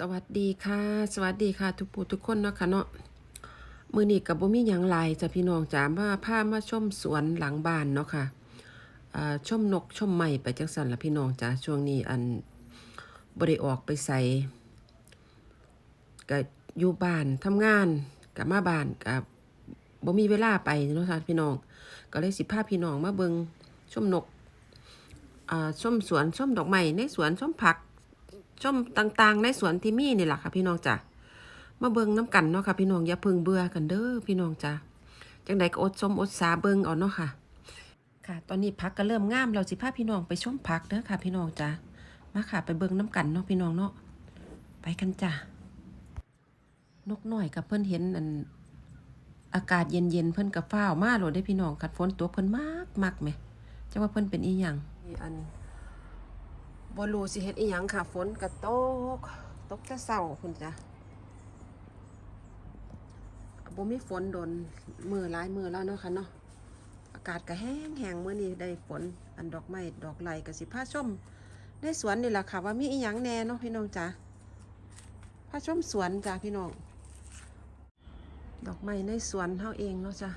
สวัสดีค่ะ สวัสดีค่ะ ทุกผู้ทุกคนเนาะค่ะเนาะมือนี้กับบ่มีหยังหลายจ้ะพี่น้องจ๋ามาพามาชมสวนหลังบ้านเนาะค่ะอ่าชมนกชมไม้ไปจังสันละพี่น้องจ๋าช่วงนี้อันบ่ได้ออกไปใส่ก็อยู่บ้านทำงานกับมาบ้านกับบ่มีเวลาไปเนาะค่ะพี่น้อง ก็เลยสิพาพี่น้องมาเบิงชมนกอ่าชมสวนชมดอกไม้ในสวนชมผัก ชมต่างๆ ในสวนที่มีนี่แหละค่ะ พี่น้องจ้ะมาเบิ่งน้ำกันเนาะค่ะ พี่น้องอย่าเพึ่งเบื่อกันเด้อพี่น้องจ้ะจังใดก็อดชมอดสาเบิ่งเอาเนาะค่ะ ค่ะ ตอนนี้พักก็เริ่มงามเราสิพาพี่น้องไปชมพักเด้อค่ะ พี่น้องจ้ะมาค่ะ ไปเบิ่งน้ำกันเนาะพี่น้องเนาะไปกันจ้ะนกน้อยกับเพิ่นเห็นอันอากาศเย็นๆเพิ่นกับฟ้าวมาโหลดได้พี่น้องกัดฝนตกเพิ่นมากมากไหมจะว่าเพิ่นเป็นอีหยังอัน บรูสิเฮ็ดอีหยังค่ะ ฝนก็ตก ตกจะเศร้าคุณจ้ะบ่มีฝนโดนมือหลายมือแล้วเนาะค่ะเนาะอากาศก็แห้งแห้งมื้อนี้ได้ฝนอันดอกไม้ดอกไหลก็สิพาชมในสวนนี่แหละค่ะ ว่ามีอีหยังแน่เนาะพี่น้องจ้ะพาชมสวนจ้ะพี่น้องดอกไม้ในสวนเฮาเองเนาะจ้ะ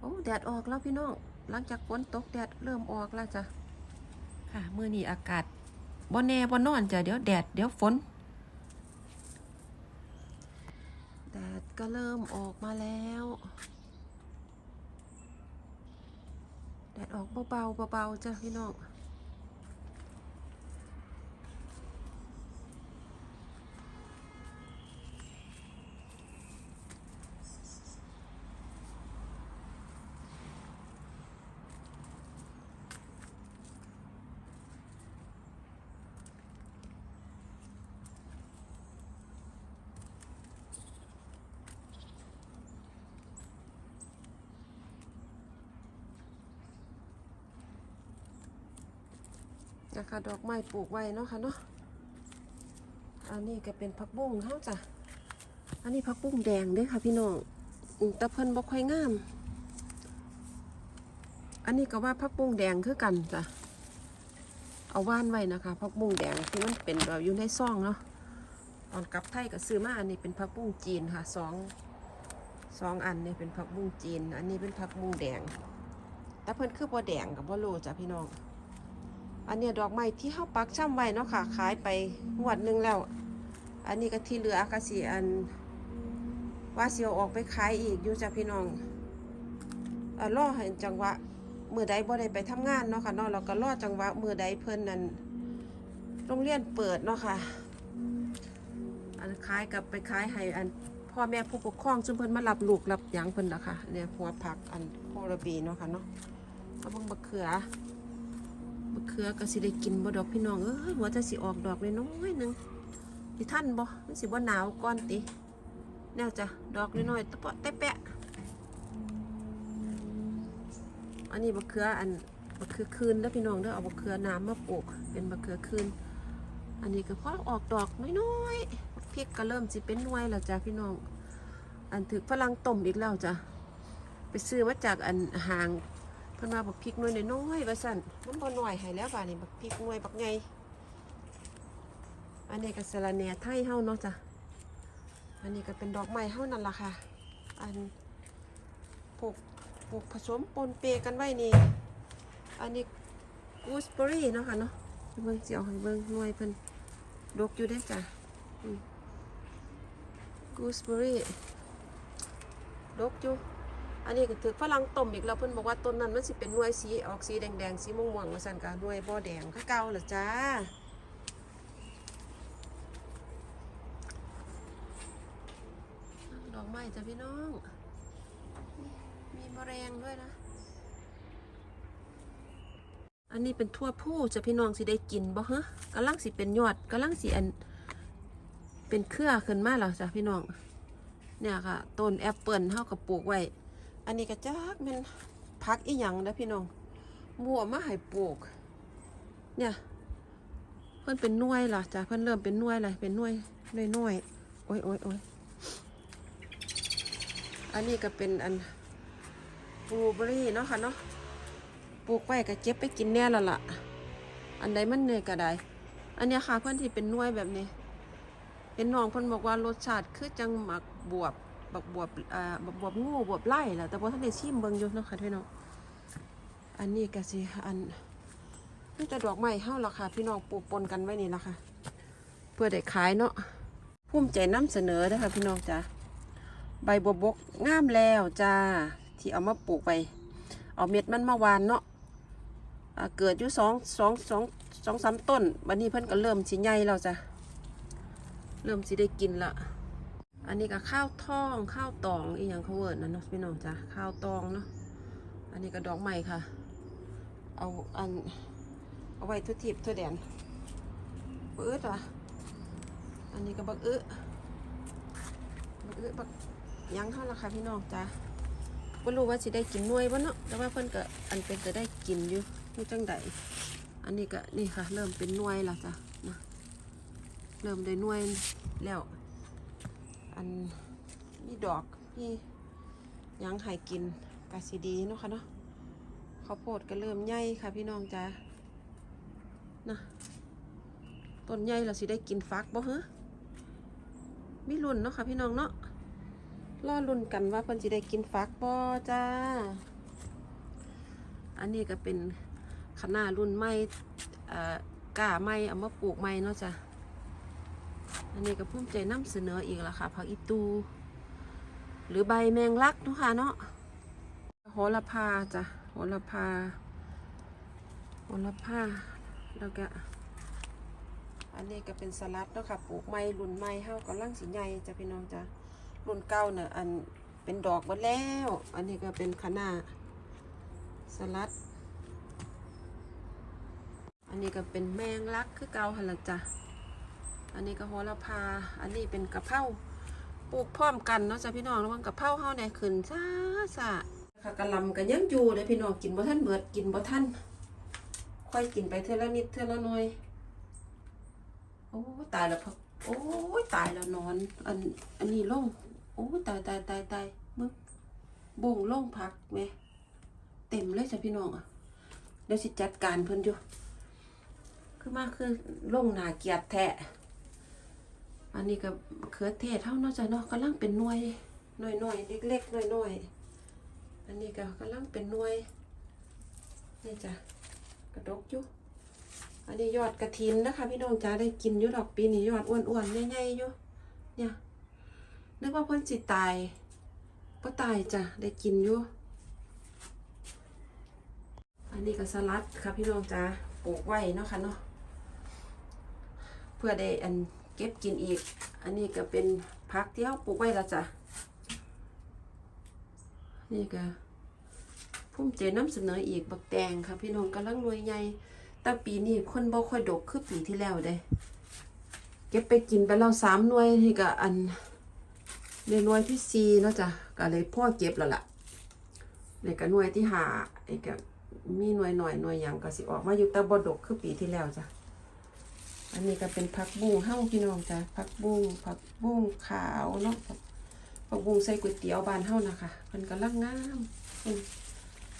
โอ้แดดออกแล้วพี่น้องหลังจากฝนตกแดดเริ่มออกแล้วจ้ะ ค่ะเมื่อนี้อากาศบ่แน่บ่นอนจ้ะเดี๋ยวแดดเดี๋ยวฝนแดดก็เริ่มออกมาแล้ว แดดออกเบาๆเบาๆจ้ะพี่น้อง นะคะดอกไม้ปลูกไว้เนาะค่ะเนาะอันนี้ก็เป็นผักบุ้งเฮาจ้ะอันนี้ผักบุ้งแดงเด้อค่ะพี่น้องต่เพิ่นบ่ค่อยงาม อันนี้ก็ว่าผักบุ้งแดงคือกันจ้ะเอาว่านไว้นะคะผักบุ้งแดงที่มันเป็นแบบอยู่ในซองเนาะตอนกลับไทยก็ซื้อมาอันนี้เป็นผักบุ้งจีนค่ะสองสองอันนี่เป็นผักบุ้งจีน อันนี้เป็นผักบุ้งแดง แต่เพิ่นคือบ่แดงกับบ่รู้จ้ะพี่น้อง อันนี้ดอกไม้ที่เฮาปักช่ำไว้เนาะค่ะ ขายไปงวดหนึงแล้ว อันนี้ก็ที่เหลือก็สิอันว่าเสิเอาออกไปขายอีกอยู่จ้ะพี่น้องเอ่อรอให้จังหวะมือใดบ่ได้ไปทำงานเนาะค่ะเนาะเราก็รอจังหวะมือใดเพิ่นนั่นโรงเรียนเปิดเนาะค่ะ อันขายกับไปขายให้อันพ่อแม่ผู้ปกครองซึ่งเพิ่นมารับลูกรับหยังเพิ่นล่ะค่ะเนี่ยหัวผักอันโครบีเนาะค่ะเนาะเอาบิ่งบักเขือ เขือก็สิได้กินบ่ดอกพี่น้องเอ้ยว่าจะสิออกดอกเลยน้อยหนึงสิท่านบ่มันสิบ่หนาวก่อนติแนวจ้ะดอกน้อยๆตะเปาะแตะแปะอันนี้มะเขืออันมะเขือคืนเด้อพี่น้องเด้อเอามะเขือน้ำมาปลูกเป็นมะเขือคืน อันนี้ก็พอออกดอกน้อยๆพริกก็เริ่มสิเป็นหน่วยแล้วจ้ะพี่น้อง อันถึกฝรั่งต้มอีกแล้วจ้ะไปซื้อมาจากอันห่าง เพิ่นมาบักพริกน่วยน้อยๆว่าสั่นมันบ่น้อยให้แล้วบานี้บักพริกน่วยบักใหญ่อันนี้ก็สะระแหน่ไทยเฮาเนาะจ้ะอันนี้ก็เป็นดอกไม้เฮานั่นล่ะค่ะ อันปลูกปลูกผสมปนเปกันไว้นี่ อันนี้กูสเบอรี่เนาะค่ะเนาะเบิ่งสิเอาให้เบิ่งหน่วยเพิ่นดกอยู่เด้จ้ะกูสเบอรี่ดกอยู่ อันนี้ก็ถือฝรั่งต้มอีกแล้วเพิ่นบอกว่าต้นนั้นมันสิเป็นหน่วยสีออกสีแดงๆสีม่วงๆว่าซั่นก็หน่วยบ่แดงคือเก่าล่ะจ้าดอกไม้จ้ะพี่น้อง มีแมลงด้วยนะ อันนี้เป็นทั่วผู้จ้ะพี่น้องสิได้กินบ่ฮะกำลังสิเป็นยอดกำลังสิอัน เป็นเครือขึ้นมาแล้วจ้ะพี่น้องเนี่ยค่ะต้นแอปเปิลเฮาก็ปลูกไว้ อันนี้ก็จักมันพักอีหยังนะพี่น้องบัวมาให้ปลูก เนี่ย เพิ่นเป็นน่วยล่ะจ้ะเพิ่นเริ่มเป็นน่วยเลยเป็นหน่วยน้อยโอ้ยโอ้ยโอ้ยอันนี้ก็เป็นอันบลูเบอรี่เนาะค่ะเนาะปลูกไว้ก็เก็บไปกินแน่ละล่ะ อันใดมันเนยก็ได้อันนี้ค่ะเพื่อนที่เป็นน่วยแบบนี้เห็นน้องเพิ่นบอกว่ารสชาติคือจังหมักบวบ บักบวบอ่าบักบวบงูบวบไล่แหละแต่บ่ทันได้ชิมเบิ่งอยู่เนาะค่ะพี่น้องอันนี้ก็สิอันนี่แต่ดอกไม้เฮาล่ะค่ะ พี่น้องปลูกปนกันไว้นี่ล่ะค่ะ เพื่อได้ขายเนาะภูมิใจนำเสนอเด้อค่ะพี่น้องจ้าใบบัวบกงามแล้วจ้าที่เอามาปลูกไป เอาเม็ดมันมาวานเนาะเกิดอยู่สองสองสองสองสามต้นวันนี้เพิ่นก็เริ่มสิใหญ่แล้วจ้ะเริ่มสิได้กินละ อันนี้ก็ข้าวทองข้าวตองอีหยังเขาเวิร์ดนะเนาะพี่น้องจ้ะข้าวตองเนาะอันนี้ก็ดอกใหม่ค่ะ เอาอันเอาไว้ทุทิบทุแดนบักอึดว่ะอันนี้ก็บักอึบักอึบักยังเข้าละค่ะพี่น้องจ้ะไม่รู้ว่าสิได้กินน่วยบ่เนาะแต่ว่าเพิ่นก็อันเป็นก็ได้กินอยู่อยู่จังใดอันนี้ก็นี่ค่ะ เริ่มเป็นน่วยและจ้ะนะเริ่มได้น่วยแล้ว อันมีดอกมียังให้กินกาสิดีเนาะค่ะเนาะข้าวโพดก็เริ่มใหญ่ค่ะพี่น้องจ้านะต้นใหญ่เราสิได้กินฟักบ่ฮะมีรุ่นเนาะค่ะพี่น้องเนาะรอรุ่นกันว่าเพิ่นสิได้กินฟักบ่จ้า อันนี้ก็เป็นคณะรุ่นใหม่เอ่อกล้าใหม่เอามาปลูกใหม่เนาะจ้ะ อันนี้ก็ภูมิใจนำเสนออีกแล้วค่ะผักอีตู หรือใบแมงลักเนาะค่ะเนาะโหระพาจ้ะโหระพาโหระพาแล้วก็อันนี้ก็เป็นสลัดเนาะค่ะปลูกไม้รุ่นไม้เฮากำลังสีใหญ่จ้ะพี่น้องจ้ะรุ่นเก่าเนี่ยอันเป็นดอกหมดแล้ว อันนี้ก็เป็นคะน้าสลัด อันนี้ก็เป็นแมงลักคือเก่าหั่นละจ้ะ อันนี้ก็โหระพา อันนี้เป็นกะเพราปลูกพร้อมกันเนาะจ้ะพี่น้องระวังกะเพราเฮาเนี่ยขึ้นซ่าซ่าค่ะกะลำก็ยังอยู่เลยพี่น้องกินบ่ทันเบิดกินบ่ทันค่อยกินไปเท่าละนิดเท่าละหน่อยโอ้ตายแล้วพักโอ้ยตายแล้วนอน อันอันนี้ล่งโอ้ตายตายตายตายมึงบ่งล่งพักแม่เต็มเลยจ้ะพี่น้องอะเดี๋ยวสิจัดการเพิ่นอยู่คือมากคือล่งหนาเกียดแทะ อันนี้ก็เขือเทศเท่าเนาะจ้ะเนาะกำลังเป็นหน่วยหน่อยหน่อยเล็กๆหน่อยหน่อยอันนี้ก็กำลังเป็นหน่วยนี่จ้ะกระดกอยู่อันนี้ยอดกระถินนะคะพี่น้องจ้าได้กินอยู่ดอกปีนี้ยอดอ้วนๆใหญ่ๆอยู่เนี่ยนึกว่าเพิ่นสิตายก็ตายจ้ะได้กินอยู่อันนี้ก็สลัดค่ะพี่น้องจ้าปลูกไว้เนาะค่ะเนาะเพื่อได้อัน เก็บกินอีก อันนี้ก็เป็นผักที่เราปลูกไว้ล้วจ้ะ นี่ก็ภูมิใจน้ำเสนออีกบักแตงค่ะ พี่น้องกำลังรวยใหญ่ แต่ปีนี้คนบ่ค่อยดกคือปีที่แล้วเด้ เก็บไปกินไปแล้วสามหน่วยนี่ก็อันในหน่วยที่สี่เนาะจ้ะก็เลยพ่อเก็บแล้วล่ะในก็หน่วยที่หาไอ้ก็มีหน่วยหน่อยหน่วยหยังก็สิออกมาอยู่แต่บ่ดกคือปีที่แล้วจ้ะ อันนี้ก็เป็นผักบุ้งเฮ้าพี่น้องจ้ะผักบุ้งผักบุ้งขาวเนาะผักบุ้งใส่ก๋วยเตี๋ยวบานเฮ้านะคะมันกำลังงาม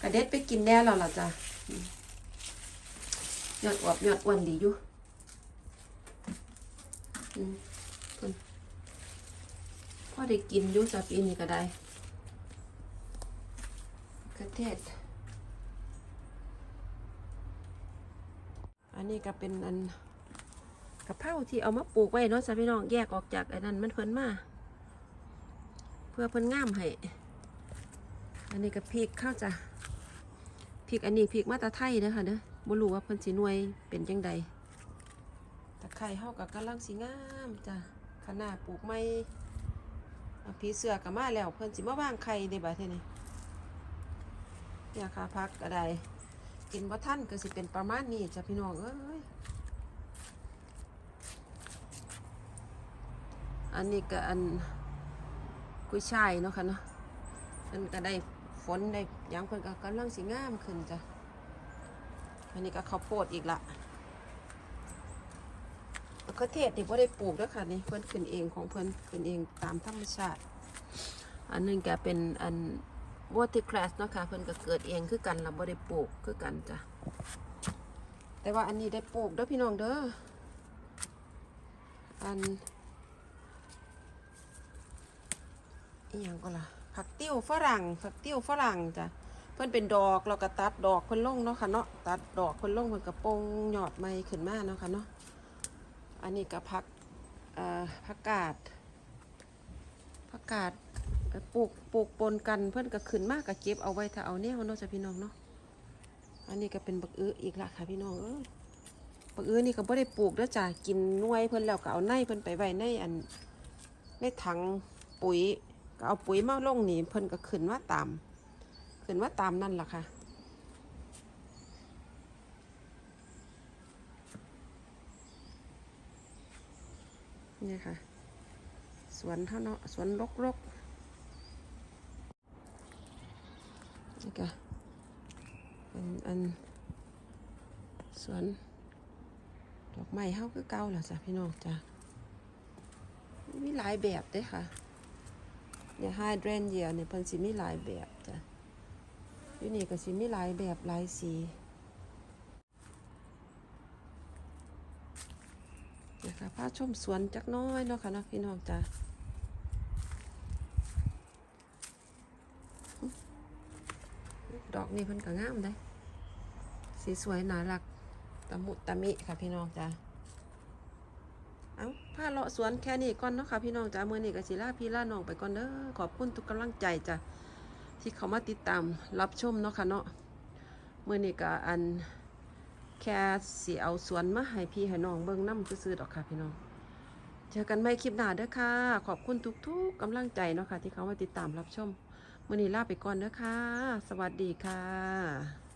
กระเด็ดไปกินแน่แล้วล่ะจ้ะยอดอวบยอดอ้วนดีอยู่พ่อได้กินอยู่จ้ะปีนี้ก็ได้กระเทศอันนี้ก็เป็นอัน กะเพราที่เอามาปลูกไว้เนาะจ้ะพี่น้องแยกออกจากไอ้นั่นมันเพิ่นมา เพื่อเพิ่นงามให้ อันนี้ก็พริกข้าวจ้ะพริกอันนี้พริกมาตาไทยเด้อค่ะเด้อบ่รู้ว่าเพิ่นสิหน่วยเป็นจังใดตะไคร้เฮาก็กำลังสิงามจ้ะขนาดปลูกไม้อ่ผีเสือก็มาแล้ว เพิ่นสิมาวางไข่ในบัดนี้เนี่ยค่ะพักก็ไดกินบ่ทันก็สิเป็นประมาณนี้จ้ะพี่น้องเอ้ย อันนี้ก็อันกุยช่ายเนาะค่ะเนาะมันก็ได้ฝนได้ยังเพิ่นก็กำลังสิงามขึ้นจ้ะ อันนี้ก็ข้าวโพดอีกละมะเขือเทศนี่บ่ได้ปลูกด้วยค่ะนี่เพิ่อนขึ้นเองของเพิ่อนขึ้นเองตามธรรมชาติ อันนึงก็เป็นอันวอเตอร์คลาสเนาะค่ะเพิ่อนก็เกิดเองคือกันเราบ่ได้ปลูกคือกันจ้ะแต่ว่าอันนี้ได้ปลูกด้อพี่น้องเด้ออัน อีหยังก็ล่ะผักติ้วฝรั่งผักติ้วฝรั่งจ้ะเพิ่นเป็นดอกเราก็ตัดดอกเพิ่นลงเนาะค่ะเนาะตัดดอกเพิ่นลงเพิ่นกระโปงหยอดไม้ขึ้นมาเนาะค่ะเนาะอันนี้ก็ผักเอ่อผักกาดผักกาดปลูกปลูกปนกันเพิ่อนก็ขึ้นมากก็เก็บเอาไว้ถ้าเอาแนวเนาะจ้ะพี่น้องเนาะอันนี้ก็เป็นบักอื้ออีกละค่ะพี่น้องเอ้ยบักอื้อนี่ก็บ่ได้ปลูกเด้อจ้ะกินน่วยเพิ่นแล้วก็เอาในเพิ่นไปไว้ในอันในถังปุ๋ย ก็เอาปุ๋ยมาลงนี่เพิ่นก็ขึ้นมาตามขึ้นมาตามนั่นล่ะค่ะนี่ค่ะ สวนเท่าเนาะสวนรกรกนี่ก็เป็นอันสวนดอกไม้เฮาคือเก่าแล้วจ้ะพี่น้องจ้ะมีหลายแบบเด้ค่ะ เนี่ยไฮเดรนเยียเนี่ยเพิ่นสิมีหลายแบบจ้ะอยู่นี่ก็สิมีหลายแบบหลายสีนะคะพาชมสวนจักน้อยเนาะค่ะเนาะพี่น้องจ้ะดอกนี่เพิ่นก็งามได้สีสวยน่ารักตะมุตะมิค่ะพี่น้องจ้าเอา ผ้าเลาะสวนแค่นี้ก่อนเนาะค่ะพี่น้องจ้าเมื่อนี้ก็สิลาพี่ลาน้องไปก่อนเด้อขอบคุณทุกกำลังใจจ้ะที่เขามาติดตามรับชมเนาะค่ะเนาะเมื่อนี้ก็อันแค่สิเอาสวนมาให้พี่ให้น้องเบิ่งน้ำซื่อๆดอกค่ะพี่น้อง เจอกันใหม่คลิปหน้าเด้อค่ะ ขอบคุณทุกๆกำลังใจเนาะค่ะที่เขามาติดตามรับชมเมื่อนี้ลาไปก่อนเด้อค่ะ สวัสดีค่ะ